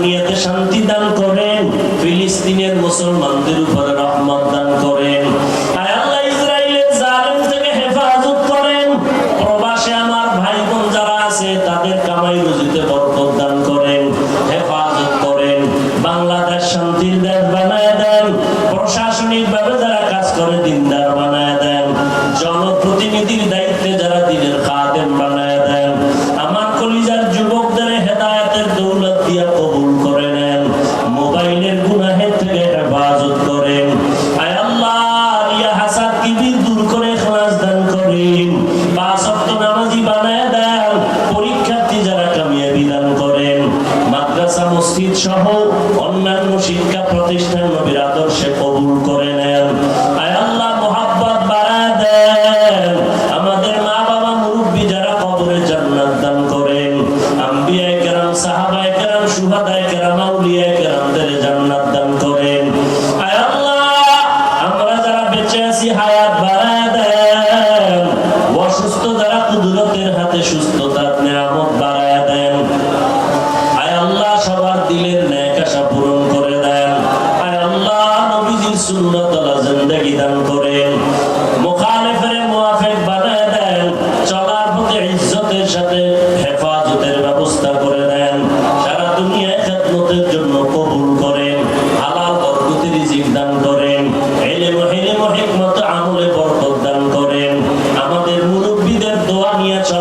দুনিয়াতে শান্তি দান করেন, ফিলিস্তিনের মুসলমানদের উপরে রহমত দান করেন। প্রশাসনিক ভাবে যারা কাজ করে দিনদার বানায় দেন। জনপ্রতিনিধির মোবাইলের গুনাহের থেকে হেফাজত করেন। বানায় দেন আমাদের মা বাবা মুরব্বী যারা কবরে দান করেন। আম্বিয়ায়ে কেরাম সাহাবায়ে কেরাম সুহাদায়ে কেরাম আউলিয়ায়ে সুস্থতার নিয়ামত বাড়ায় দেন। আয় আল্লাহ, সবার দিলের ন্যাক আশা পূরণ করে দেন। আয় আল্লাহ, নবীজির সুন্নত আলা জিন্দেগি দান করেন। সাথে হেফাজতের ব্যবস্থা করে দেন। সারা দুনিয়ায় জন্য কবুল করেন। হালাল বরকতি রিজিক দান করেন। ইলম হিলম হিকমত